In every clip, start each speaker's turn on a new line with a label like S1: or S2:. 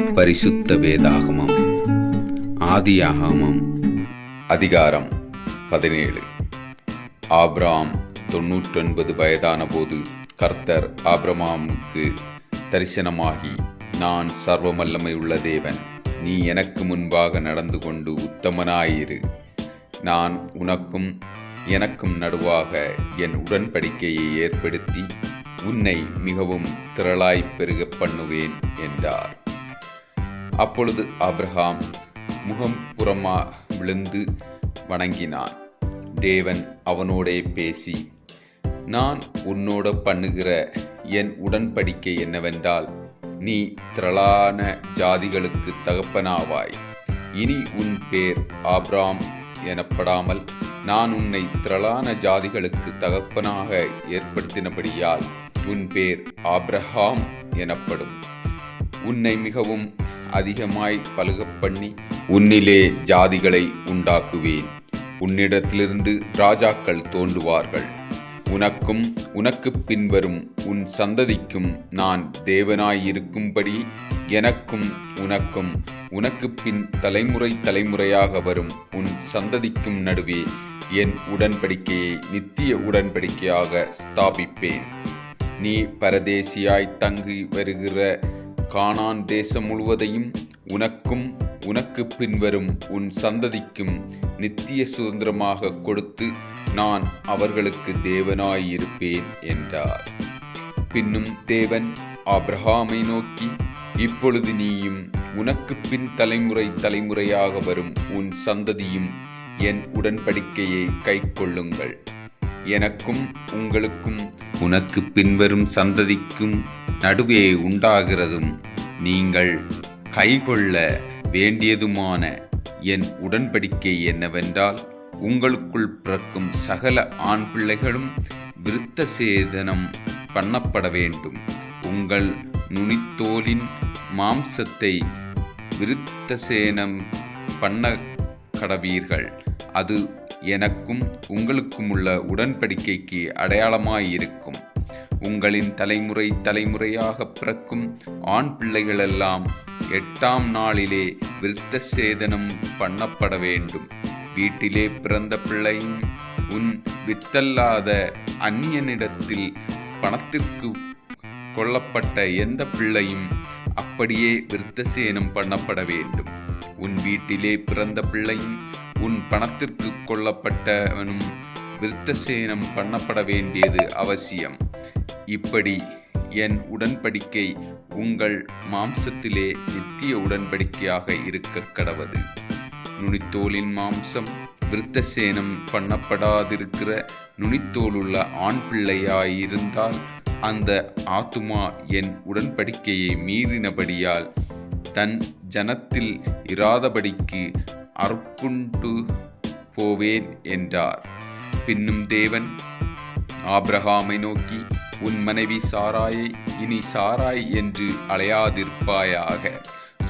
S1: பரிசுத்த வேதாகமம். ஆதியாகமம் அதிகாரம் பதினேழு. ஆப்ராம் தொன்னூற்றொன்பது வயதான போது கர்த்தர் ஆபிரமாமுக்கு தரிசனமாகி நான் சர்வமல்லமை உள்ள தேவன் நீ எனக்கு முன்பாக நடந்து கொண்டு உத்தமனாயிரு. நான் உனக்கும் எனக்கும் நடுவாக என் உடன்படிக்கையை ஏற்படுத்தி உன்னை மிகவும் திரளாய் பெருக பண்ணுவேன் என்றார். அப்பொழுது ஆப்ரஹாம் முகம் புறமா விழுந்து வணங்கினான். தேவன் அவனோடே பேசி நான் உன்னோட பண்ணுகிற என் உடன்படிக்கை என்னவென்றால் நீ திரளான ஜாதிகளுக்கு தகப்பனாவாய். இனி உன் பேர் ஆப்ராம் எனப்படாமல் நான் உன்னை திரளான ஜாதிகளுக்கு தகப்பனாக ஏற்படுத்தினபடியால் உன் பேர் ஆப்ரஹாம் எனப்படும். உன்னை மிகவும் அதிகமாய் பலுகப் பண்ணி உன்னிலே ஜாதிகளை உண்டாக்குவேன். உன்னிடத்திலிருந்து ராஜாக்கள் தோன்றுவார்கள். உனக்கும் உனக்கு பின்வரும் உன் சந்ததிக்கும் நான் தேவனாயிருக்கும்படி எனக்கும் உனக்கும் உனக்கு பின் தலைமுறை தலைமுறையாக வரும் உன் சந்ததிக்கும் நடுவே என் உடன்படிக்கையை நித்திய உடன்படிக்கையாக ஸ்தாபிப்பேன். நீ பரதேசியாய் தங்கி வருகிற கானான் தேசம் முழுவதையும் உனக்கும் உனக்கு பின்வரும் உன் சந்ததிக்கும் நித்திய சுதந்திரமாக கொடுத்து நான் அவர்களுக்கு தேவனாயிருப்பேன் என்றார். பின்னும் தேவன் ஆப்ரஹாமை நோக்கி இப்பொழுது நீயும் உனக்கு பின் தலைமுறை தலைமுறையாக வரும் உன் சந்ததியும் என் உடன்படிக்கையை கைக்கொள்ளுங்கள். எனக்கும் உங்களுக்கும் உனக்கு பின்வரும் சந்ததிக்கும் நடுவே உண்டாகிறதும் நீங்கள் கைகொள்ள வேண்டியதுமான என் உடன்படிக்கை என்னவென்றால் உங்களுக்குள் பிறக்கும் சகல ஆண் பிள்ளைகளும் விருத்த சேதனம் பண்ணப்பட வேண்டும். உங்கள் நுனித்தோலின் மாம்சத்தை விருத்த சேனம் பண்ண கடவீர்கள். அது எனக்கும் உங்களுக்கும் உள்ள உடன்படிக்கைக்கு அடையாளமாயிருக்கும். உங்களின் தலைமுறை தலைமுறையாக பிறக்கும் ஆண் பிள்ளைகளெல்லாம் எட்டாம் நாளிலே விருத்த சேதனம் பண்ணப்பட வேண்டும். வீட்டிலே பிறந்த பிள்ளையும் உன் வித்தல்லாத அந்நியனிடத்தில் பணத்திற்கு கொல்லப்பட்ட எந்த பிள்ளையும் அப்படியே விருத்தசேனம் பண்ணப்பட வேண்டும். உன் வீட்டிலே பிறந்த பிள்ளையும் உன் பணத்திற்கு கொல்லப்பட்டவனும் விருத்தசேனம் பண்ணப்பட வேண்டியது அவசியம். இப்படி என் உடன்படிக்கை உங்கள் மாம்சத்திலே நித்திய உடன்படிக்கையாக இருக்க கடவது. நுனித்தோலின் மாம்சம் விருத்தசேனம் பண்ணப்படாதிருக்கிற நுனித்தோலுள்ள ஆண் பிள்ளையாயிருந்தால் அந்த ஆத்துமா என் உடன்படிக்கையை மீறினபடியால் தன் ஜனத்தில் இராதபடிக்கு அர்ப்புண்டு போவேன் என்றார். பின்னும் தேவன் ஆப்ரஹாமை நோக்கி உன் மனைவி சாராயை இனி சாராய் என்று அலையாதிருப்பாயாக.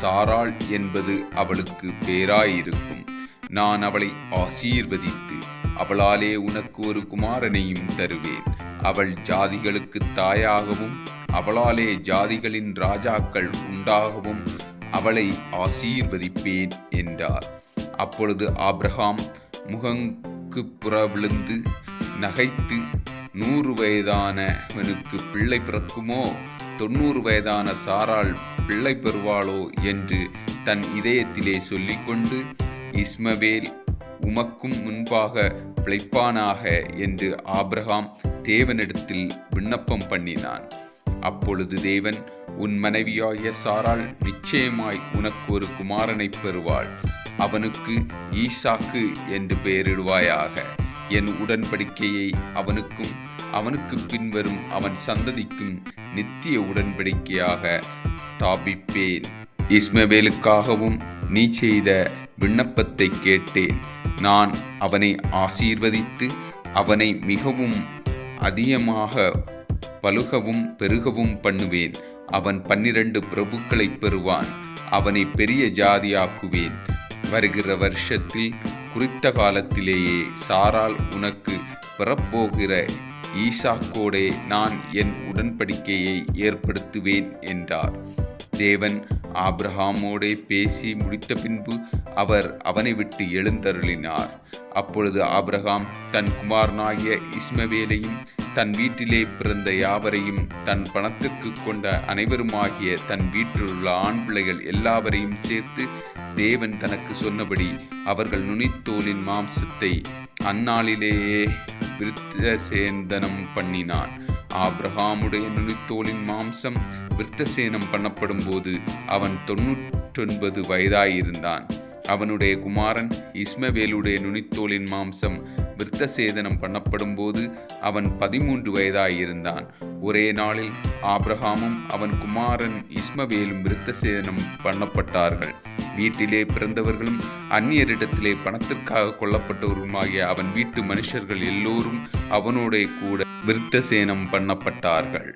S1: சாராள் என்பது அவளுக்கு பேராயிருக்கும். நான் அவளை ஆசீர்வதித்து அவளாலே உனக்கு ஒரு குமாரனையும் தருவேன். அவள் ஜாதிகளுக்கு தாயாகவும் அவளாலே ஜாதிகளின் ராஜாக்கள் உண்டாகவும் அவளை ஆசீர்வதிப்பேன் என்றார். அப்பொழுது ஆப்ரஹாம் முகங்கு புற விழுந்து நகைத்து நூறு வயதானவனுக்கு பிள்ளை பிறக்குமோ? தொண்ணூறு வயதான சாரால் பிள்ளை பெறுவாளோ? என்று தன் இதயத்திலே சொல்லிக்கொண்டு இஸ்மவேல் உமக்கும் முன்பாக பிழைப்பானாக? என்று ஆப்ரஹாம் தேவனிடத்தில் விண்ணப்பம் பண்ணினான். அப்பொழுது தேவன் உன் மனைவியாகிய சாரால் நிச்சயமாய் உனக்கு ஒரு குமாரனை பெறுவாள். அவனுக்கு ஈசாக்கு என்று பெயரிடுவாயாக. என் உடன்படிக்கையை அவனுக்கும் அவனுக்கு பின்வரும் அவன் சந்ததிக்கும் நித்திய உடன்படிக்கையாக ஸ்தாபிப்பேன். இஸ்மவேலுக்காகவும் நீ செய்த விண்ணப்பத்தை கேட்டேன். நான் அவனை ஆசீர்வதித்து அவனை மிகவும் அதிகமாக பழுகவும் பெருகவும் பண்ணுவேன். அவன் பன்னிரண்டு பிரபுக்களை பெறுவான். அவனை பெரிய ஜாதியாக்குவேன். வருகிற வருஷத்தில் குறித்த காலத்திலேயே சாரால் உனக்கு பெறப்போகிற ஈசாக்கோடே நான் என் உடன்படிக்கையை ஏற்படுத்துவேன் என்றார். தேவன் ஆப்ரஹாமோடே பேசி முடித்த பின்பு அவர் அவனை விட்டு எழுந்தருளினார். அப்பொழுது ஆப்ரஹாம் தன் குமாரனாகிய இஸ்மவேலையும் தன் வீட்டிலே பிறந்த யாவரையும் தன் பணத்திற்கு கொண்ட அனைவருமாகிய தன் வீட்டிலுள்ள ஆண் பிள்ளைகள் எல்லாவரையும் சேர்த்து தேவன் தனக்கு சொன்னபடி அவர்கள் நுனித்தோலின் மாம்சத்தை அந்நாளிலேயே விருத்த சேந்தனம் பண்ணினான். ஆப்ரஹாமுடைய நுனித்தோலின் மாம்சம் விருத்தசேனம் பண்ணப்படும் போது அவன் தொன்னூற்றொன்பது வயதாயிருந்தான். அவனுடைய குமாரன் இஸ்மவேலுடைய நுனித்தோலின் மாம்சம் விருத்தசேதனம் பண்ணப்படும் போது அவன் பதிமூன்று வயதாயிருந்தான். ஒரே நாளில் ஆப்ரஹாமும் அவன் குமாரன் இஸ்மவேலும் விருத்தசேதனம் பண்ணப்பட்டார்கள். வீட்டிலே பிறந்தவர்களும் அந்நியரிடத்திலே பணத்திற்காக கொல்லப்பட்டவருமாகிய அவன் வீட்டு மனுஷர்கள் எல்லோரும் அவனோடே கூட விருத்தசேனம் பண்ணப்பட்டார்கள்.